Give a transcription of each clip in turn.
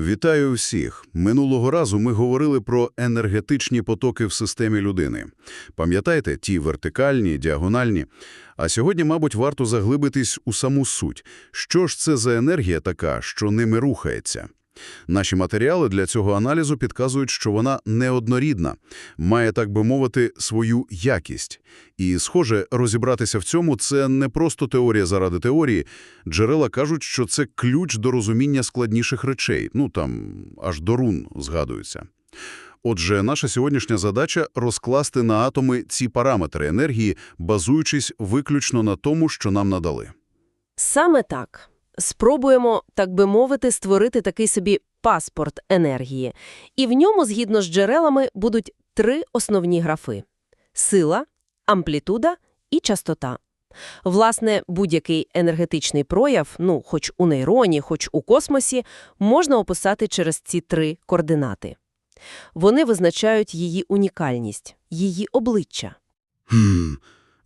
Вітаю всіх! Минулого разу ми говорили про енергетичні потоки в системі людини. Пам'ятаєте, ті вертикальні, діагональні? А сьогодні, мабуть, варто заглибитись у саму суть. Що ж це за енергія така, що ними рухається? Наші матеріали для цього аналізу підказують, що вона неоднорідна, має, так би мовити, свою якість. І, схоже, розібратися в цьому – це не просто теорія заради теорії. Джерела кажуть, що це ключ до розуміння складніших речей. Ну, там, аж до рун згадуються. Отже, наша сьогоднішня задача – розкласти на атоми ці параметри енергії, базуючись виключно на тому, що нам надали. Саме так. Спробуємо, так би мовити, створити такий собі паспорт енергії. І в ньому, згідно з джерелами, будуть три основні графи – сила, амплітуда і частота. Власне, будь-який енергетичний прояв, ну, хоч у нейроні, хоч у космосі, можна описати через ці три координати. Вони визначають її унікальність, її обличчя. Хм,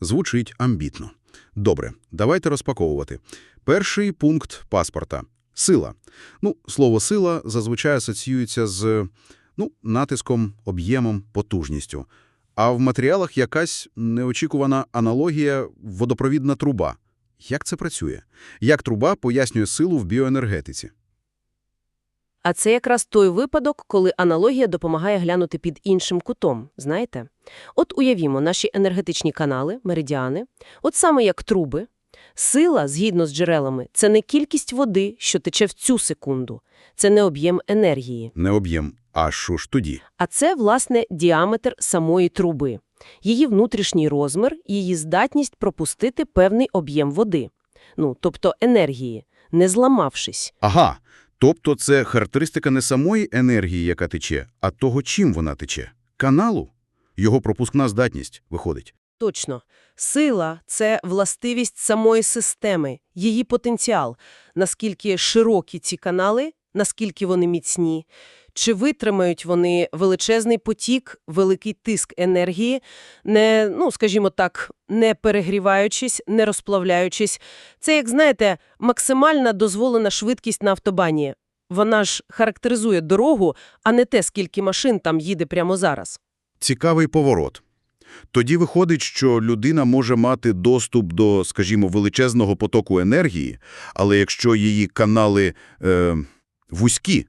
звучить амбітно. Добре, давайте розпаковувати. Перший пункт паспорта – сила. Ну, слово «сила» зазвичай асоціюється з ну, натиском, об'ємом, потужністю. А в матеріалах якась неочікувана аналогія – водопровідна труба. Як це працює? Як труба пояснює силу в біоенергетиці? А це якраз той випадок, коли аналогія допомагає глянути під іншим кутом, знаєте? От уявімо наші енергетичні канали, меридіани, от саме як труби. Сила, згідно з джерелами, це не кількість води, що тече в цю секунду, це не об'єм енергії, Не об'єм, а що ж тоді? а це, власне, діаметр самої труби, її внутрішній розмір, її здатність пропустити певний об'єм води, ну, тобто енергії, не зламавшись. Ага, тобто це характеристика не самої енергії, яка тече, а того, чим вона тече. Каналу? Його пропускна здатність виходить. Точно. Сила – це властивість самої системи, її потенціал. Наскільки широкі ці канали, наскільки вони міцні, чи витримають вони величезний потік, великий тиск енергії, не, ну, скажімо так, не перегріваючись, не розплавляючись. Це, як знаєте, максимальна дозволена швидкість на автобані. Вона ж характеризує дорогу, а не те, скільки машин там їде прямо зараз. Цікавий поворот. Тоді виходить, що людина може мати доступ до, скажімо, величезного потоку енергії, але якщо її канали е, вузькі,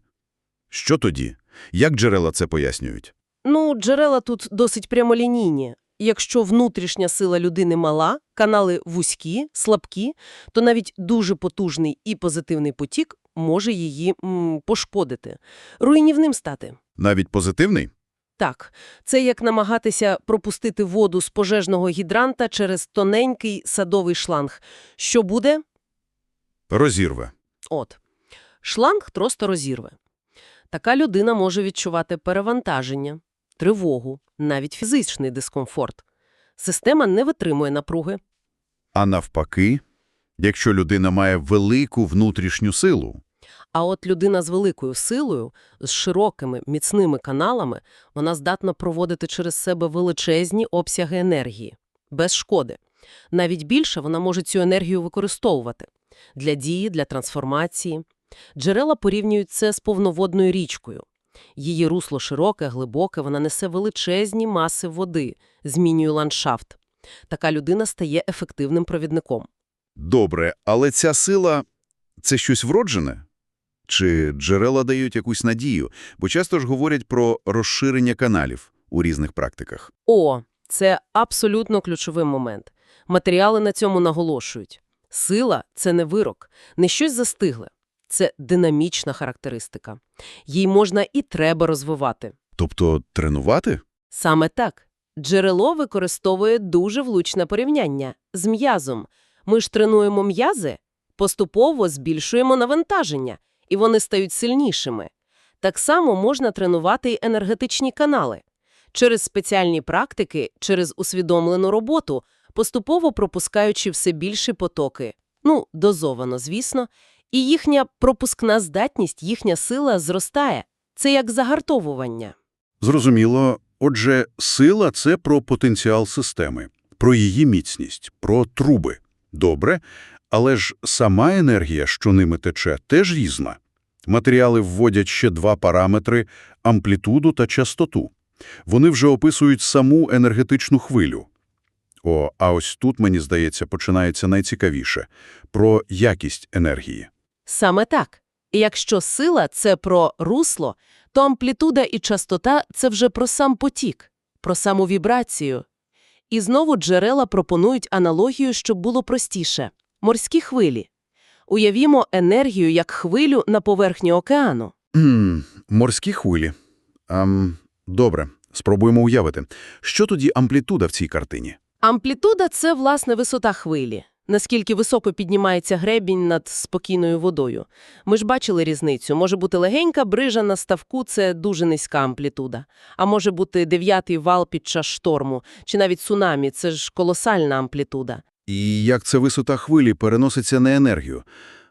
що тоді? Як джерела це пояснюють? Ну, джерела тут досить прямолінійні. Якщо внутрішня сила людини мала, канали вузькі, слабкі, то навіть дуже потужний і позитивний потік може її м, пошкодити, руйнівним стати. Навіть позитивний? Так, це як намагатися пропустити воду з пожежного гідранта через тоненький садовий шланг. Що буде? Розірве. От. Шланг просто розірве. Така людина може відчувати перевантаження, тривогу, навіть фізичний дискомфорт. Система не витримує напруги. А навпаки, якщо людина має велику внутрішню силу, А от людина з великою силою, з широкими, міцними каналами, вона здатна проводити через себе величезні обсяги енергії. Без шкоди. Навіть більше вона може цю енергію використовувати. Для дії, для трансформації. Джерела порівнюють це з повноводною річкою. Її русло широке, глибоке, вона несе величезні маси води, змінює ландшафт. Така людина стає ефективним провідником. Добре, але ця сила – це щось вроджене? Чи джерела дають якусь надію? Бо часто ж говорять про розширення каналів у різних практиках. О, це абсолютно ключовий момент. Матеріали на цьому наголошують. Сила – це не вирок, не щось застигле. Це динамічна характеристика. Їй можна і треба розвивати. Тобто тренувати? Саме так. Джерело використовує дуже влучне порівняння з м'язом. Ми ж тренуємо м'язи, поступово збільшуємо навантаження, і вони стають сильнішими. Так само можна тренувати й енергетичні канали. Через спеціальні практики, через усвідомлену роботу, поступово пропускаючи все більші потоки. Ну, дозовано, звісно. І їхня пропускна здатність, їхня сила зростає. Це як загартовування. Зрозуміло. Отже, сила – це про потенціал системи, про її міцність, про труби. Добре, але ж сама енергія, що ними тече, теж різна. Матеріали вводять ще два параметри – амплітуду та частоту. Вони вже описують саму енергетичну хвилю. О, а ось тут, мені здається, починається найцікавіше – про якість енергії. Саме так. І якщо сила – це про русло, то амплітуда і частота – це вже про сам потік, про саму вібрацію. І знову джерела пропонують аналогію, щоб було простіше. Морські хвилі. Уявімо енергію як хвилю на поверхні океану. Кхм, морські хвилі. Ам, добре, спробуємо уявити. Що тоді амплітуда в цій картині? Амплітуда – це, власне, висота хвилі. Наскільки високо піднімається гребінь над спокійною водою. Ми ж бачили різницю. Може бути легенька брижа на ставку – це дуже низька амплітуда. А може бути дев'ятий вал під час шторму. Чи навіть цунамі – це ж колосальна амплітуда. І як ця висота хвилі переноситься на енергію?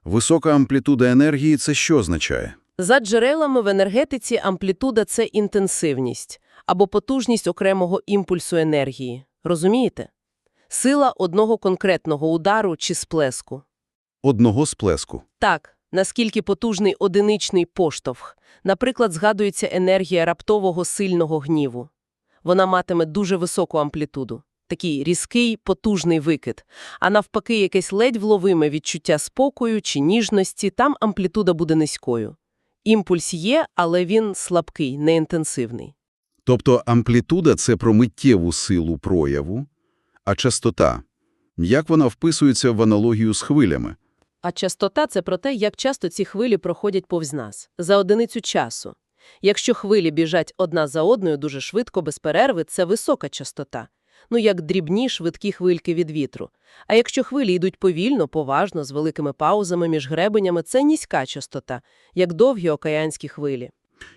Висока амплітуда енергії – це що означає? За джерелами в енергетиці амплітуда – це інтенсивність або потужність окремого імпульсу енергії. Розумієте? Сила одного конкретного удару чи сплеску. Одного сплеску. Так, наскільки потужний одиничний поштовх. Наприклад, згадується енергія раптового сильного гніву. Вона матиме дуже високу амплітуду. Такий різкий, потужний викид. А навпаки, якесь ледь вловиме відчуття спокою чи ніжності, там амплітуда буде низькою. Імпульс є, але він слабкий, неінтенсивний. Тобто амплітуда – це про миттєву силу прояву, а частота – як вона вписується в аналогію з хвилями? А частота – це про те, як часто ці хвилі проходять повз нас, за одиницю часу. Якщо хвилі біжать одна за одною дуже швидко, без перерви, це висока частота. Ну, як дрібні швидкі хвильки від вітру. А якщо хвилі йдуть повільно, поважно, з великими паузами між гребенями, це низька частота, як довгі океанські хвилі.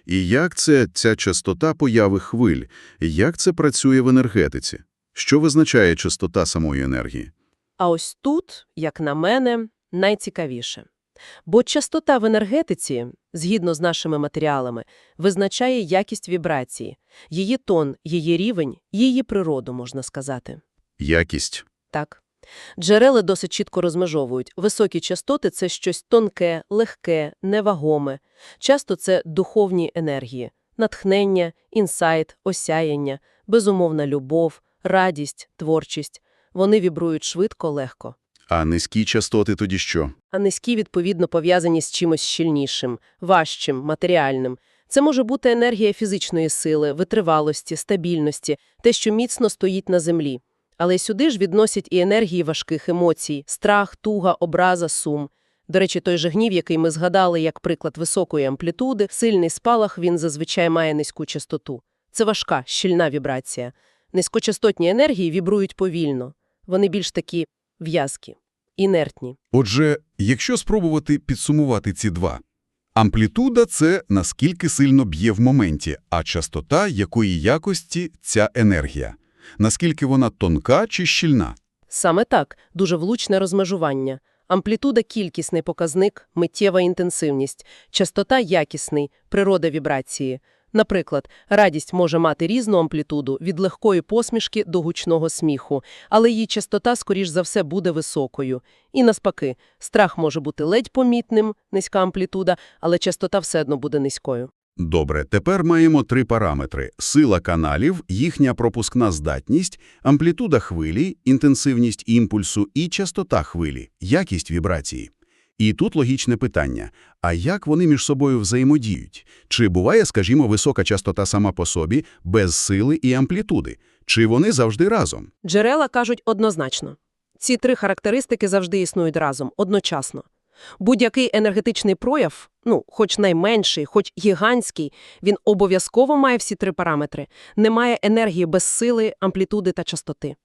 І як це ця частота появи хвиль? Як це працює в енергетиці? Що визначає частота самої енергії? А ось тут, як на мене, найцікавіше. Бо частота в енергетиці, згідно з нашими матеріалами, визначає якість вібрації, її тон, її рівень, її природу, можна сказати. Якість. Так. Джерела досить чітко розмежовують. Високі частоти – це щось тонке, легке, невагоме. Часто це духовні енергії – натхнення, інсайт, осяяння, безумовна любов, радість, творчість. Вони вібрують швидко, легко. А низькі частоти тоді що? А низькі, відповідно, пов'язані з чимось щільнішим, важчим, матеріальним. Це може бути енергія фізичної сили, витривалості, стабільності, те, що міцно стоїть на землі. Але сюди ж відносять і енергії важких емоцій – страх, туга, образа, сум. До речі, той же гнів, який ми згадали як приклад високої амплітуди, сильний спалах, він зазвичай має низьку частоту. Це важка, щільна вібрація. Низькочастотні енергії вібрують повільно. Вони більш такі в'язкі, інертні. Отже, якщо спробувати підсумувати ці два. Амплітуда – це наскільки сильно б'є в моменті, а частота – якої якості ця енергія. Наскільки вона тонка чи щільна. Саме так, дуже влучне розмежування. Амплітуда – кількісний показник, миттєва інтенсивність, частота – якісний, природа вібрації. Наприклад, радість може мати різну амплітуду від легкої посмішки до гучного сміху, але її частота, скоріш за все, буде високою. І навпаки, страх може бути ледь помітним, низька амплітуда, але частота все одно буде низькою. Добре, тепер маємо три параметри – сила каналів, їхня пропускна здатність, амплітуда хвилі, інтенсивність імпульсу і частота хвилі, якість вібрації. І тут логічне питання – а як вони між собою взаємодіють? Чи буває, скажімо, висока частота сама по собі, без сили і амплітуди? Чи вони завжди разом? Джерела кажуть однозначно. Ці три характеристики завжди існують разом, одночасно. Будь-який енергетичний прояв, ну, хоч найменший, хоч гігантський, він обов'язково має всі три параметри. Немає енергії без сили, амплітуди та частоти.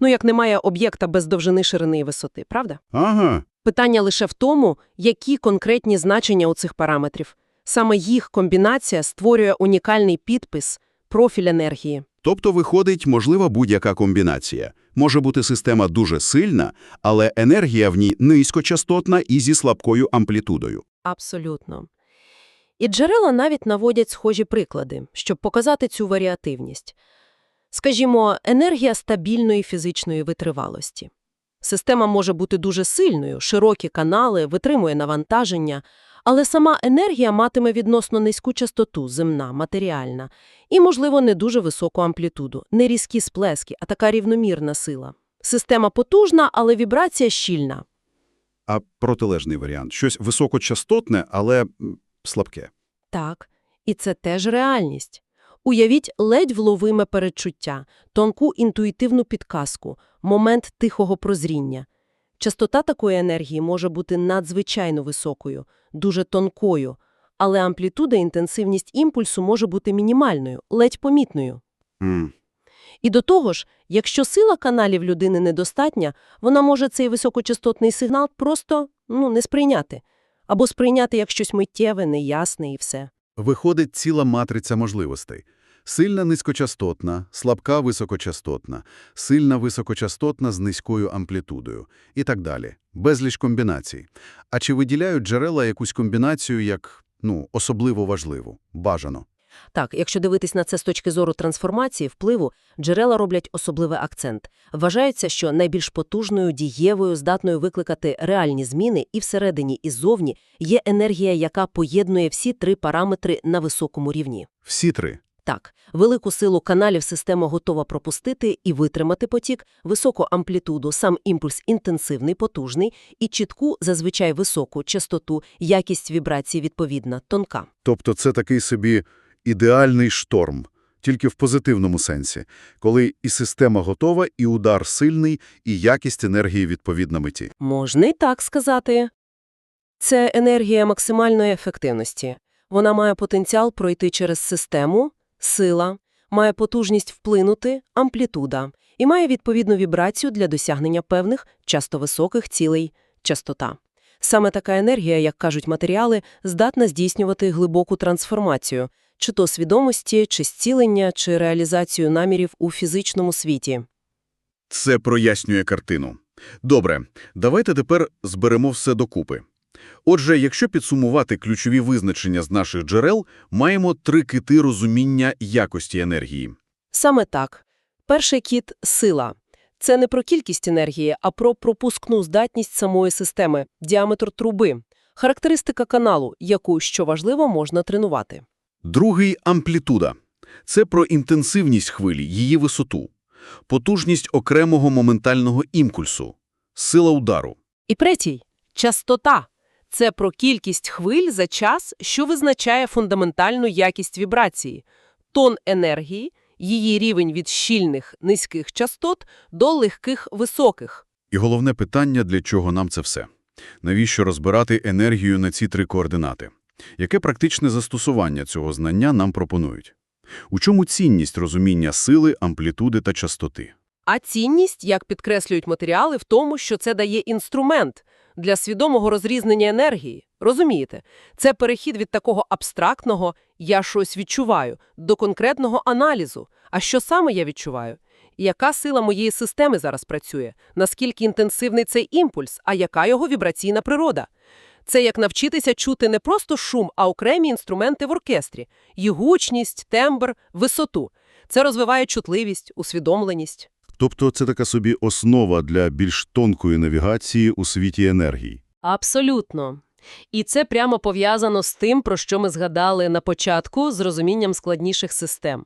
Ну, як немає об'єкта без довжини, ширини і висоти, правда? Ага. Питання лише в тому, які конкретні значення у цих параметрів. Саме їх комбінація створює унікальний підпис, профіль енергії. Тобто виходить можлива будь-яка комбінація. Може бути система дуже сильна, але енергія в ній низькочастотна і зі слабкою амплітудою. Абсолютно. І джерела навіть наводять схожі приклади, щоб показати цю варіативність. Скажімо, енергія стабільної фізичної витривалості. Система може бути дуже сильною, широкі канали, витримує навантаження, Але сама енергія матиме відносно низьку частоту, земна, матеріальна, і, можливо, не дуже високу амплітуду, не різкі сплески, а така рівномірна сила. Система потужна, але вібрація щільна. А протилежний варіант – щось високочастотне, але слабке. Так, і це теж реальність. Уявіть ледь вловиме передчуття, тонку інтуїтивну підказку, момент тихого прозріння. Частота такої енергії може бути надзвичайно високою, дуже тонкою, але амплітуда інтенсивність імпульсу може бути мінімальною, ледь помітною. М. І до того ж, якщо сила каналів людини недостатня, вона може цей високочастотний сигнал просто ну, не сприйняти. Або сприйняти як щось миттєве, неясне і все. Виходить ціла матриця можливостей. Сильна низькочастотна, слабка високочастотна, сильна високочастотна з низькою амплітудою і так далі. Безліч комбінацій. А чи виділяють джерела якусь комбінацію як, ну, особливо важливу, бажано? Так, якщо дивитись на це з точки зору трансформації, впливу, джерела роблять особливий акцент. Вважається, що найбільш потужною, дієвою, здатною викликати реальні зміни і всередині, і ззовні є енергія, яка поєднує всі три параметри на високому рівні. Всі три. Так, велику силу каналів система готова пропустити і витримати потік, високу амплітуду, сам імпульс інтенсивний, потужний, і чітку, зазвичай високу частоту, якість вібрації відповідна, тонка. Тобто це такий собі ідеальний шторм, тільки в позитивному сенсі, коли і система готова, і удар сильний, і якість енергії відповідна меті. Можна й так сказати. Це енергія максимальної ефективності. Вона має потенціал пройти через систему, сила, має потужність вплинути, амплітуда, і має відповідну вібрацію для досягнення певних, часто високих цілей, частота. Саме така енергія, як кажуть матеріали, здатна здійснювати глибоку трансформацію, чи то свідомості, чи зцілення, чи реалізацію намірів у фізичному світі. Це прояснює картину. Добре, давайте тепер зберемо все докупи. Отже, якщо підсумувати ключові визначення з наших джерел, маємо три кити розуміння якості енергії. Саме так. Перший кіт – сила. Це не про кількість енергії, а про пропускну здатність самої системи, діаметр труби, характеристика каналу, яку, що важливо, можна тренувати. Другий – амплітуда. Це про інтенсивність хвилі, її висоту, потужність окремого моментального імпульсу, сила удару. І третій – частота. Це про кількість хвиль за час, що визначає фундаментальну якість вібрації, тон енергії, її рівень від щільних низьких частот до легких високих. І головне питання, для чого нам це все? Навіщо розбирати енергію на ці три координати? Яке практичне застосування цього знання нам пропонують? У чому цінність розуміння сили, амплітуди та частоти? А цінність, як підкреслюють матеріали, в тому, що це дає інструмент для свідомого розрізнення енергії. Розумієте? Це перехід від такого абстрактного «я щось відчуваю» до конкретного аналізу. А що саме я відчуваю? Яка сила моєї системи зараз працює? Наскільки інтенсивний цей імпульс? А яка його вібраційна природа? Це як навчитися чути не просто шум, а окремі інструменти в оркестрі – і гучність, тембр, висоту. Це розвиває чутливість, усвідомленість. Тобто це така собі основа для більш тонкої навігації у світі енергії. Абсолютно. І це прямо пов'язано з тим, про що ми згадали на початку з розумінням складніших систем.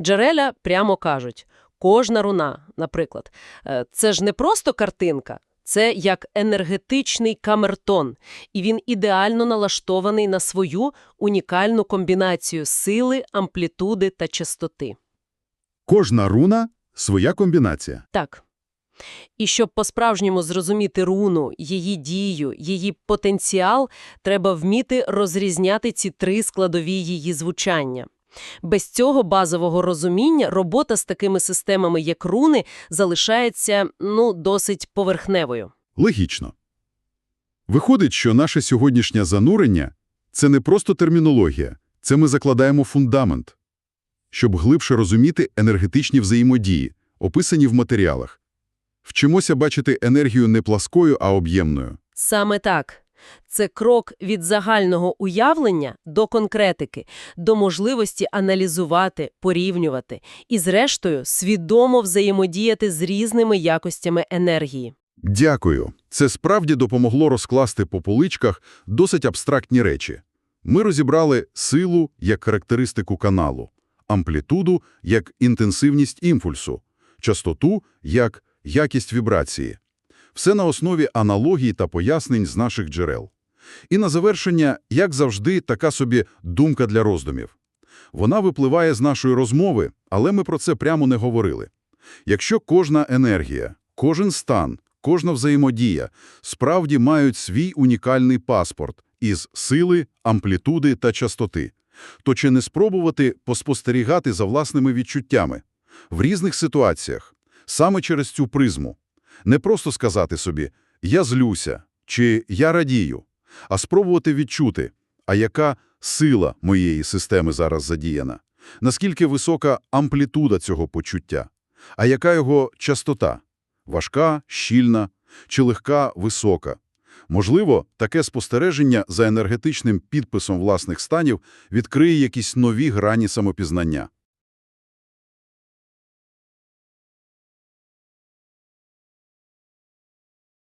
Джереля прямо кажуть, кожна руна, наприклад, е, це ж не просто картинка, це як енергетичний камертон, і він ідеально налаштований на свою унікальну комбінацію сили, амплітуди та частоти. Кожна руна – своя комбінація. Так. І щоб по-справжньому зрозуміти руну, її дію, її потенціал, треба вміти розрізняти ці три складові її звучання. Без цього базового розуміння робота з такими системами, як руни, залишається, ну, досить поверхневою. Логічно. Виходить, що наше сьогоднішнє занурення – це не просто термінологія, це ми закладаємо фундамент, щоб глибше розуміти енергетичні взаємодії, описані в матеріалах. Вчимося бачити енергію не пласкою, а об'ємною. Саме так. Це крок від загального уявлення до конкретики, до можливості аналізувати, порівнювати і, зрештою, свідомо взаємодіяти з різними якостями енергії. Дякую. Це справді допомогло розкласти по поличках досить абстрактні речі. Ми розібрали силу як характеристику каналу, амплітуду як інтенсивність імпульсу, частоту як якість вібрації. Все на основі аналогій та пояснень з наших джерел. І на завершення, як завжди, така собі думка для роздумів. Вона випливає з нашої розмови, але ми про це прямо не говорили. Якщо кожна енергія, кожен стан, кожна взаємодія справді мають свій унікальний паспорт із сили, амплітуди та частоти, то чи не спробувати поспостерігати за власними відчуттями в різних ситуаціях, саме через цю призму? Не просто сказати собі «я злюся» чи «я радію», а спробувати відчути, а яка сила моєї системи зараз задіяна, наскільки висока амплітуда цього почуття, а яка його частота – важка, щільна чи легка, висока. Можливо, таке спостереження за енергетичним підписом власних станів відкриє якісь нові грані самопізнання.